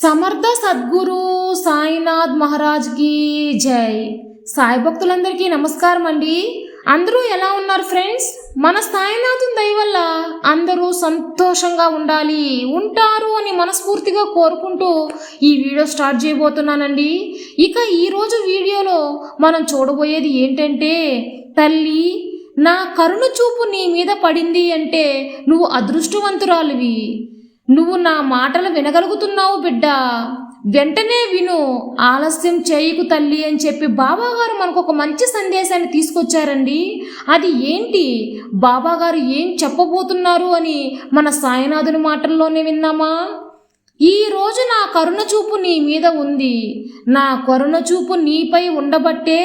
సమర్థ సద్గురు సాయినాథ్ మహారాజ్కి జై. సాయి భక్తులందరికీ నమస్కారం అండి. అందరూ ఎలా ఉన్నారు ఫ్రెండ్స్? మన సాయినాథం దయ వల్ల అందరూ సంతోషంగా ఉండాలి ఉంటారు అని మనస్ఫూర్తిగా కోరుకుంటూ ఈ వీడియో స్టార్ట్ చేయబోతున్నానండి. ఇక ఈరోజు వీడియోలో మనం చూడబోయేది ఏంటంటే తల్లి నా కరుణ చూపు నీ మీద పడింది అంటే నువ్వు అదృష్టవంతురాలివి. నువ్వు నా మాటలు వినగలుగుతున్నావు బిడ్డ. వెంటనే విను ఆలస్యం చేయకు తల్లి అని చెప్పి బాబాగారు మనకు ఒక మంచి సందేశాన్ని తీసుకొచ్చారండి. అది ఏంటి? బాబాగారు ఏం చెప్పబోతున్నారు అని మన సాయినాథుని మాటల్లోనే విన్నామా? ఈ రోజు నా కరుణ చూపు నీ మీద ఉంది. నా కరుణ చూపు నీపై ఉండబట్టే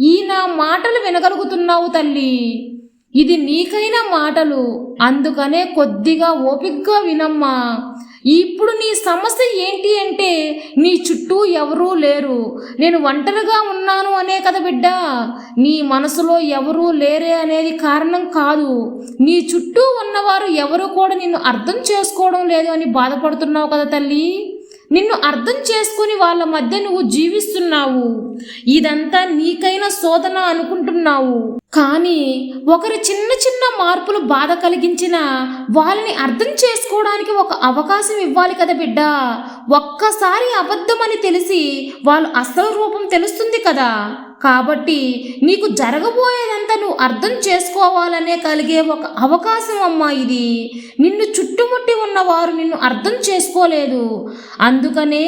ఈ నా మాటలు వినగలుగుతున్నావు తల్లి. ఇది నీకైన మాటలు. అందుకనే కొద్దిగా ఓపికగా వినమ్మా. ఇప్పుడు నీ సమస్య ఏంటి అంటే నీ చుట్టూ ఎవరూ లేరు. నేను ఒంటరిగా ఉన్నాను అనే కదా బిడ్డ. నీ మనసులో ఎవరూ లేరే అనేది కారణం కాదు. నీ చుట్టూ ఉన్నవారు ఎవరు కూడా నిన్ను అర్థం చేసుకోవడం లేదు అని బాధపడుతున్నావు కదా తల్లి. నిన్ను అర్థం చేసుకుని వాళ్ళ మధ్య నువ్వు జీవిస్తున్నావు. ఇదంతా నీకైన శోధన అనుకుంటున్నావు. కానీ ఒకరి చిన్న చిన్న మార్పులు బాధ కలిగించిన వాళ్ళని అర్థం చేసుకోవడానికి ఒక అవకాశం ఇవ్వాలి కదా బిడ్డ. ఒక్కసారి అబద్ధమని తెలిసి వాళ్ళు అసలు రూపం తెలుస్తుంది కదా. కాబట్టి నీకు జరగబోయేదంతా నువ్వు అర్థం చేసుకోవాలనే కలిగే ఒక అవకాశం అమ్మా ఇది. నిన్ను చుట్టుముట్టి ఉన్నవారు నిన్ను అర్థం చేసుకోలేదు. అందుకనే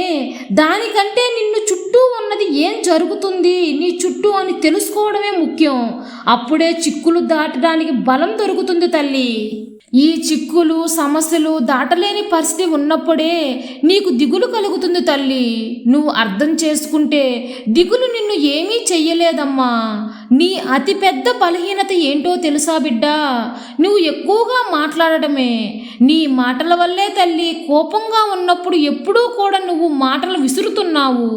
దానికంటే నిన్ను చుట్టూ ఉన్నది ఏం జరుగుతుంది? నీ చుట్టూ అని తెలుసుకోవడమే ముఖ్యం. అప్పుడే చిక్కులు దాటడానికి బలం దొరుకుతుంది తల్లి. ఈ చిక్కులు సమస్యలు దాటలేని పరిస్థితి ఉన్నప్పుడే నీకు దిగులు కలుగుతుంది తల్లి. నువ్వు అర్థం చేసుకుంటే దిగులు నిన్ను ఏమీ చెయ్యలేదమ్మా. నీ అతిపెద్ద బలహీనత ఏంటో తెలుసా బిడ్డ? నువ్వు ఎక్కువగా మాట్లాడటమే. నీ మాటల వల్లే తల్లి కోపంగా ఉన్నప్పుడు ఎప్పుడూ కూడా నువ్వు మాటలు విసురుతున్నావు.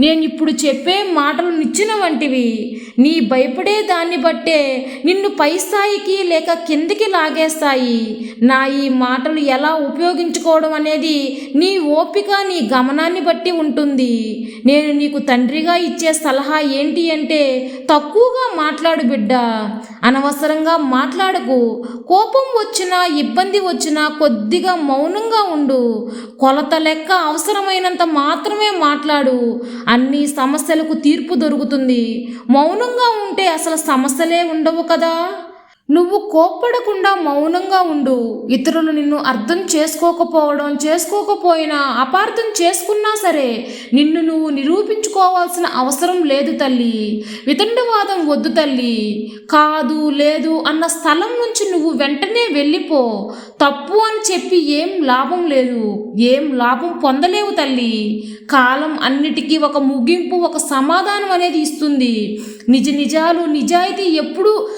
నేను ఇప్పుడు చెప్పే మాటలు నిచ్చిన వంటివి. నీ భయపడే దాన్ని బట్టి నిన్ను పై స్థాయికి లేక కిందికి లాగేస్తాయి. నా ఈ మాటలు ఎలా ఉపయోగించుకోవడం అనేది నీ ఓపిక నీ గమనాన్ని బట్టి ఉంటుంది. నేను నీకు తండ్రిగా ఇచ్చే సలహా ఏంటి అంటే తక్కువగా మాట్లాడు బిడ్డ. అనవసరంగా మాట్లాడకు. కోపం వచ్చినా ఇబ్బంది వచ్చినా కొద్దిగా మౌనంగా ఉండు. కొలత లెక్క అవసరమైనంత మాత్రమే మాట్లాడు. అన్ని సమస్యలకు తీర్పు దొరుకుతుంది. మౌనంగా ఉంటే అసలు సమస్యలు ఉండవు కదా? నువ్వు కోప్పడకుండా మౌనంగా ఉండు. ఇతరులు నిన్ను అర్థం చేసుకోకపోవడం చేసుకోకపోయినా అపార్థం చేసుకున్నా సరే నిన్ను నువ్వు నిరూపించుకోవాల్సిన అవసరం లేదు తల్లి. వితండవాదం వద్దు తల్లి. కాదు లేదు అన్న స్థలం నుంచి నువ్వు వెంటనే వెళ్ళిపో. తప్పు అని చెప్పి ఏం లాభం లేదు. ఏం లాభం పొందలేవు తల్లి. కాలం అన్నిటికీ ఒక ముగింపు ఒక సమాధానం అనేది ఇస్తుంది. నిజ నిజాలు నిజాయితీ ఎప్పుడూ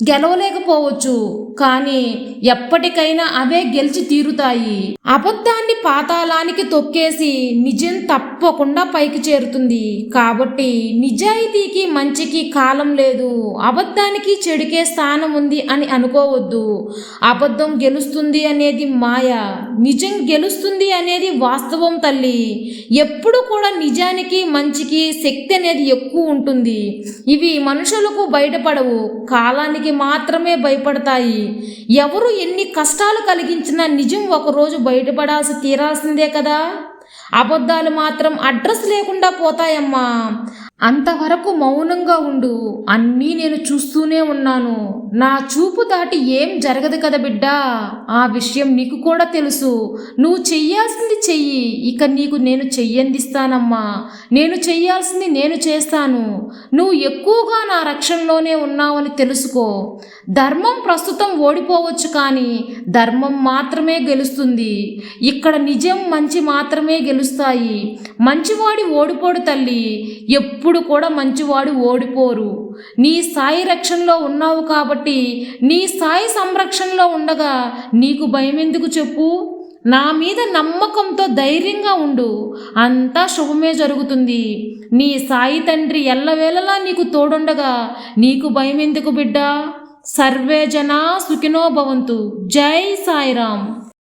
గెలవలేకపోవచ్చు కానీ ఎప్పటికైనా అవే గెలిచి తీరుతాయి. అబద్ధాన్ని పాతాళానికి తొక్కేసి నిజం తప్పకుండా పైకి చేరుతుంది. కాబట్టి నిజాయితీకి మంచికి కాలం లేదు. అబద్ధానికి చెడుకే స్థానం ఉంది అని అనుకోవద్దు. అబద్ధం గెలుస్తుంది అనేది మాయ. నిజం గెలుస్తుంది అనేది వాస్తవం తల్లి. ఎప్పుడు కూడా నిజానికి మంచికి శక్తి అనేది ఎక్కువ ఉంటుంది. ఇవి మనుషులకు బయటపడవు. కాలానికి మాత్రమే భయపడతాయి. ఎవరు ఎన్ని కష్టాలు కలిగించినా నిజం ఒకరోజు బయటపడాల్సి తీరాల్సిందే కదా. అబద్ధాలు మాత్రం అడ్రస్ లేకుండా పోతాయమ్మా. అంతవరకు మౌనంగా ఉండు. అన్నీ నేను చూస్తూనే ఉన్నాను. నా చూపు దాటి ఏం జరగదు కదా బిడ్డా? ఆ విషయం నీకు కూడా తెలుసు. నువ్వు చెయ్యాల్సింది చెయ్యి. ఇక నీకు నేను చెయ్యందిస్తానమ్మా. నేను చెయ్యాల్సింది నేను చేస్తాను. నువ్వు ఎక్కువగా నా రక్షణలోనే ఉన్నావని తెలుసుకో. ధర్మం ప్రస్తుతం ఓడిపోవచ్చు కానీ ధర్మం మాత్రమే గెలుస్తుంది. ఇక్కడ నిజం మంచి మాత్రమే గెలుస్తాయి. మంచివాడి ఓడిపోడు తల్లి. ఎప్పుడు ఎప్పుడు కూడా మంచివాడు ఓడిపోరు. నీ సాయి రక్షణలో ఉన్నావు కాబట్టి నీ సాయి సంరక్షణలో ఉండగా నీకు భయం ఎందుకు చెప్పు? నా మీద నమ్మకంతో ధైర్యంగా ఉండు. అంతా శుభమే జరుగుతుంది. నీ సాయి తండ్రి ఎల్లవేళలా నీకు తోడుండగా నీకు భయం ఎందుకు బిడ్డ? సర్వే జనా సుఖినో భవంతు. జై సాయిరామ్.